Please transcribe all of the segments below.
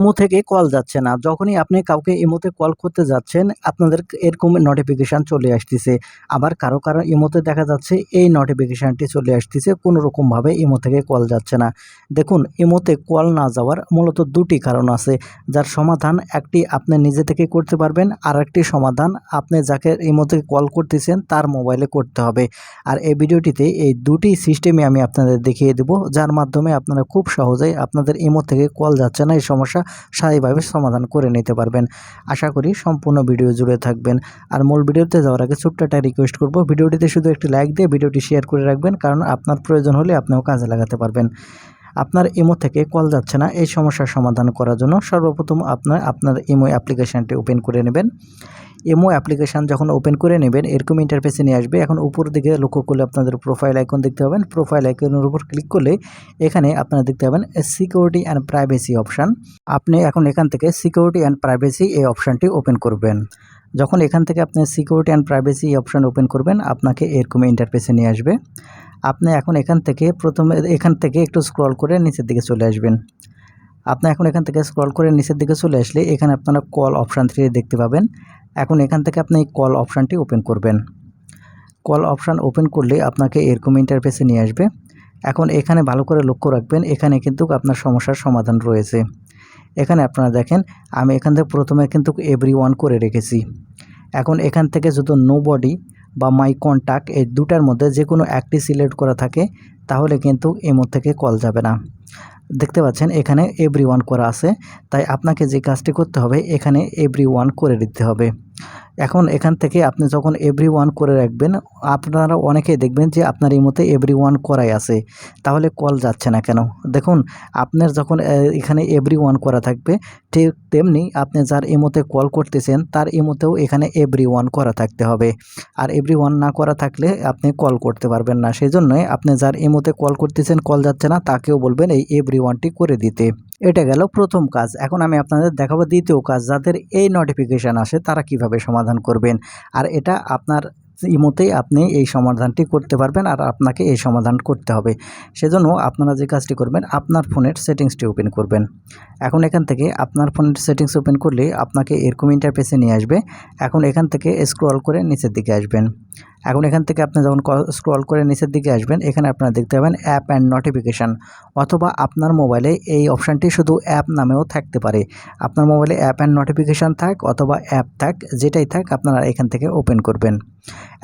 Imo থেকে call যাচ্ছে না। যখনই আপনি কাউকে ইমোতে কল করতে যাচ্ছেন, আপনাদের এরকম নোটিফিকেশান চলে আসতেছে। আবার কারও কারও ইমোতে দেখা যাচ্ছে, এই নোটিফিকেশানটি চলে আসতেছে কোনো রকমভাবে ইমো থেকে কল যাচ্ছে না। দেখুন ইমোতে কল না যাওয়ার মূলত দুটি কারণ আছে। যার সমাধান একটি আপনি নিজে থেকে করতে পারবেন, আর একটি সমাধান আপনি যাকে ইমোতে কল করতেছেন তার মোবাইলে করতে হবে। আর এই ভিডিওটিতে এই দুটি সিস্টেমে আমি আপনাদের দেখিয়ে দেব, যার মাধ্যমে আপনারা খুব সহজেই আপনাদের ইমো থেকে কল যাচ্ছে না, এই সমস্যা স্থায়ীভাবে সমাধান করে নিতে পারবেন। আশা করি সম্পূর্ণ ভিডিও জুড়ে থাকবেন। আর মূল ভিডিওতে যাওয়ার আগে ছোট্ট একটা রিকোয়েস্ট করব। ভিডিওটিতে শুধু একটি লাইক দিয়ে ভিডিওটি শেয়ার করে রাখবেন, কারণ আপনার প্রয়োজন হলে আপনিও কাজে লাগাতে পারবেন। আপনার ইমো থেকে কল যাচ্ছে না, এই সমস্যার সমাধান করার জন্য সর্বপ্রথম আপনার আপনার ইমো অ্যাপ্লিকেশানটি ওপেন করে নেবেন। ইমো অ্যাপ্লিকেশান যখন ওপেন করে নেবেন, এরকম ইন্টারফেসে নিয়ে আসবে। এখন উপর দিকে লক্ষ্য করলে আপনাদের প্রোফাইল আইকন দেখতে পাবেন। প্রোফাইল আইকনের উপর ক্লিক করলে এখানে আপনারা দেখতে পাবেন সিকিউরিটি অ্যান্ড প্রাইভেসি অপশান আপনি এখন এখান থেকে সিকিউরিটি অ্যান্ড প্রাইভেসি এই অপশানটি ওপেন করবেন। যখন এখান থেকে আপনি security and privacy option open করবেন, আপনাকে এরকম ইন্টারফেসে নিয়ে আসবে। আপনি এখন এখান থেকে প্রথমে, এখান থেকে একটু স্ক্রল করে নিচের দিকে চলে আসবেন। আপনি এখন এখান থেকে স্ক্রল করে নিচের দিকে চলে আসলে এখানে আপনারা কল অপশান থ্রি দেখতে পাবেন। এখন এখান থেকে আপনি এই কল অপশানটি ওপেন করবেন। কল অপশান ওপেন করলে আপনাকে এরকম ইন্টারফেসে নিয়ে আসবে। এখন এখানে ভালো করে লক্ষ্য রাখবেন, এখানে কিন্তু আপনার সমস্যার সমাধান রয়েছে। এখানে আপনারা দেখেন, আমি এখান থেকে প্রথমে কিন্তু এভরি ওয়ান করে রেখেছি। এখন এখান থেকে যদি নো বডি বা মাই কন্ট্যাক্ট এই দুটার মধ্যে যে কোনো একটি সিলেক্ট করা থাকে, তাহলে কিন্তু এমো থেকে কল যাবে না। দেখতে পাচ্ছেন, এখানে এভরি ওয়ান করা আছে। তাই আপনাকে যে কাজটি করতে হবে, এখানে এভরি ওয়ান করে দিতে হবে। এখন এখান থেকে আপনি যখন এভরি ওয়ান করে রাখবেন, আপনারা অনেকেই দেখবেন যে আপনার এই মতে এভরি ওয়ান করাই আছে। তাহলে কল যাচ্ছে না কেন? দেখুন, আপনার যখন এখানে এভরি ওয়ান করা থাকবে, ঠিক তেমনি আপনি যার ইমোতে কল করতেছেন, তার ইমোতেও এখানে এভরি ওয়ান করা থাকতে হবে। আর এভরি ওয়ান না করা থাকলে আপনি কল করতে পারবেন না। সেই জন্যই আপনি যার ইমোতে কল করতেছেন কল যাচ্ছে না, তাকেও বলবেন এই এভরি ওয়ানটি করে দিতে। এটা গেল প্রথম কাজ। এখন আমি আপনাদের দেখাবো দ্বিতীয় কাজ। যাদের এই নোটিফিকেশান আসে, তারা কীভাবে সমাধান করবেন? আর এটা আপনার ইমোতেই আপনি এই সমাধানটি করতে পারবেন আর আপনাকে এই সমাধান করতে হবে। সেজন্য আপনারা যে কাজটি করবেন, আপনার ফোনের সেটিংসটি ওপেন করবেন। এখন এখান থেকে আপনার ফোনের সেটিংস ওপেন করলে আপনাকে এরকম ইন্টারফেসে নিয়ে আসবে। এখন এখান থেকে স্ক্রল করে নিচের দিকে আসবেন। এখন এখান থেকে আপনি যখন স্ক্রল করে নিচের দিকে আসবেন, এখানে আপনারা দেখতে পাবেন অ্যাপ অ্যান্ড নোটিফিকেশান অথবা আপনার মোবাইলে এই অপশানটি শুধু অ্যাপ নামেও থাকতে পারে। আপনার মোবাইলে অ্যাপ অ্যান্ড নোটিফিকেশান থাক অথবা অ্যাপ থাক, যেটাই থাক আপনারা এখান থেকে ওপেন করবেন।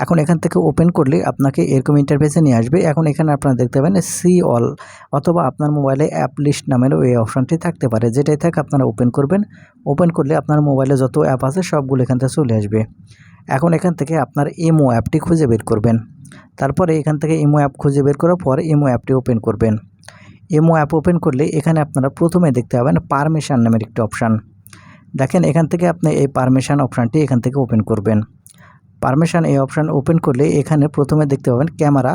এখন এখান থেকে ওপেন করলে আপনাকে এরকম ইন্টারফেসে নিয়ে আসবে। এখন এখানে আপনারা দেখতে পাবেন সি অল অথবা আপনার মোবাইলে অ্যাপ লিস্ট নামেরও এই অপশানটি থাকতে পারে। যেটাই থাক আপনারা ওপেন করবেন। ওপেন করলে আপনার মোবাইলে যত অ্যাপ আছে সবগুলো এখান থেকে চলে আসবে। এখন এখান থেকে আপনার ইমো অ্যাপটি খুঁজে বের করবেন। তারপরে এখান থেকে ইমো অ্যাপ খুঁজে বের করার পর ইমো অ্যাপটি ওপেন করবেন। ইমো অ্যাপ ওপেন করলে এখানে আপনারা প্রথমে দেখতে পাবেন পারমিশন নামের একটি অপশান দেখেন এখান থেকে আপনি এই পারমিশন অপশানটি এখান থেকে ওপেন করবেন। পারমিশন এই অপশান ওপেন করলে এখানে প্রথমে দেখতে পাবেন ক্যামেরা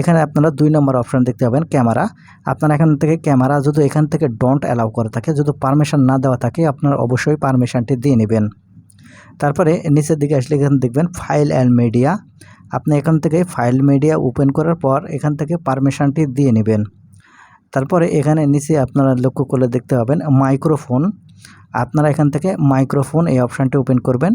এখানে আপনারা দুই নম্বর অপশান দেখতে পাবেন ক্যামেরা আপনারা এখান থেকে ক্যামেরা যদি এখান থেকে ডন্ট অ্যালাউ করা থাকে, যদি পারমিশন না দেওয়া থাকে, আপনারা অবশ্যই পারমিশনটি দিয়ে নেবেন। তারপরে নিচের দিকে আসলে এখানে দেখবেন ফাইল অ্যান্ড মিডিয়া আপনি এখান থেকে ফাইল মিডিয়া ওপেন করার পর এখান থেকে পারমিশনটি দিয়ে নেবেন। তারপরে এখানে নিচে আপনারা লক্ষ্য করলে দেখতে পাবেন মাইক্রোফোন আপনারা এখান থেকে মাইক্রোফোন এই অপশানটি ওপেন করবেন।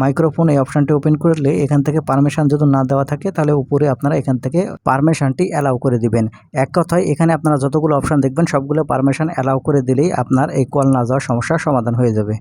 মাইক্রোফোন এই অপশানটি ওপেন করলে এখান থেকে পারমিশন যদি না দেওয়া থাকে, তাহলে উপরে আপনারা এখান থেকে পারমিশনটি অ্যালাউ করে দিবেন। এক কথায়, এখানে আপনারা যতগুলো অপশান দেখবেন, সবগুলো পারমিশন অ্যালাউ করে দিলেই আপনার এই কল না যাওয়ার সমস্যার সমাধান হয়ে যাবে।